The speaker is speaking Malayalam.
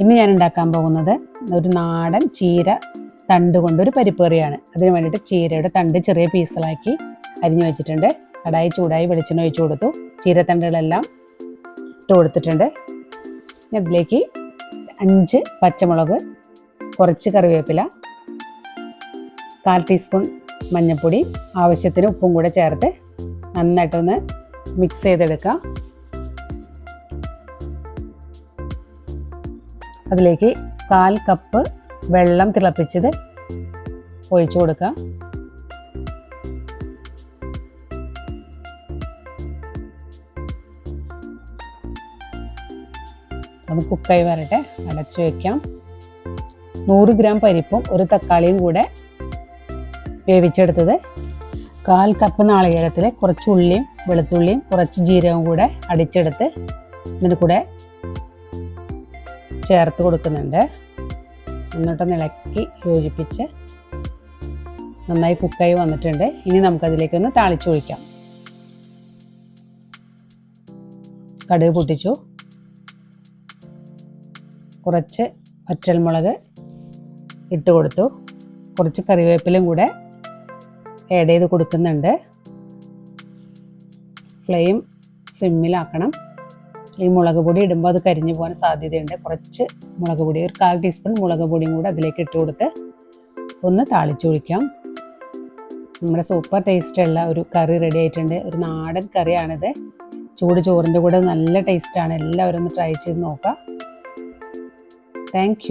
ഇന്ന് ഞാൻ ഉണ്ടാക്കാൻ പോകുന്നത് ഒരു നാടൻ ചീര തണ്ട് കൊണ്ടൊരു പരിപ്പ് കറിയാണ്. അതിന് വേണ്ടിയിട്ട് ചീരയുടെ തണ്ട് ചെറിയ പീസുകളാക്കി അരിഞ്ഞു വെച്ചിട്ടുണ്ട്. കടായി ചൂടായി വെളിച്ചെണ്ണ ഒഴിച്ചു കൊടുത്തു. ചീരത്തണ്ടുകളെല്ലാം ഇട്ട് കൊടുത്തിട്ടുണ്ട്. ഇനി അതിലേക്ക് അഞ്ച് പച്ചമുളക് കുറച്ച് കറിവേപ്പില കാൽ ടീസ്പൂൺ മഞ്ഞൾപ്പൊടി ആവശ്യത്തിന് ഉപ്പും കൂടെ ചേർത്ത് നന്നായിട്ടൊന്ന് മിക്സ് ചെയ്തെടുക്കാം. അതിലേക്ക് കാൽ കപ്പ് വെള്ളം തിളപ്പിച്ചത് ഒഴിച്ചു കൊടുക്കാം. അത് കുക്കായി വരട്ടെ അടച്ചു വയ്ക്കാം നൂറ് ഗ്രാം പരിപ്പും ഒരു തക്കാളിയും കൂടെ വേവിച്ചെടുത്തത് കാൽ കപ്പ് നാളികേരത്തിൽ കുറച്ച് ഉള്ളിയും വെളുത്തുള്ളിയും കുറച്ച് ജീരകവും കൂടെ അടിച്ചെടുത്ത് ഇതിന്റെ കൂടെ ചേർത്ത് കൊടുക്കുന്നുണ്ട്. എന്നിട്ടൊന്ന് ഇളക്കി യോജിപ്പിച്ച് നന്നായി കുക്കായി വന്നിട്ടുണ്ട്. ഇനി നമുക്കതിലേക്കൊന്ന് താളിച്ചു ഒഴിക്കാം. കടുക് പൊട്ടിച്ചു. കുറച്ച് ഒറ്റൽമുളക് ഇട്ട് കൊടുത്തു. കുറച്ച് കറിവേപ്പിലും കൂടെ ആഡ് ചെയ്ത് കൊടുക്കുന്നുണ്ട്. ഫ്ലെയിം സിമ്മിലാക്കണം ഈ മുളക് പൊടി ഇടുമ്പോൾ അത് കരിഞ്ഞു പോകാൻ സാധ്യതയുണ്ട്. കുറച്ച് മുളക് പൊടി ഒരു കാൽ ടീസ്പൂൺ മുളക് പൊടിയും കൂടെ അതിലേക്ക് ഇട്ട് കൊടുത്ത് ഒന്ന് താളിച്ചൊഴിക്കാം നമ്മുടെ സൂപ്പർ ടേസ്റ്റുള്ള ഒരു കറി റെഡി ആയിട്ടുണ്ട്. ഒരു നാടൻ കറിയാണിത്. ചൂട് ചോറിന്റെ കൂടെ നല്ല ടേസ്റ്റാണ് എല്ലാവരും ഒന്ന് ട്രൈ ചെയ്ത് നോക്കാം. താങ്ക്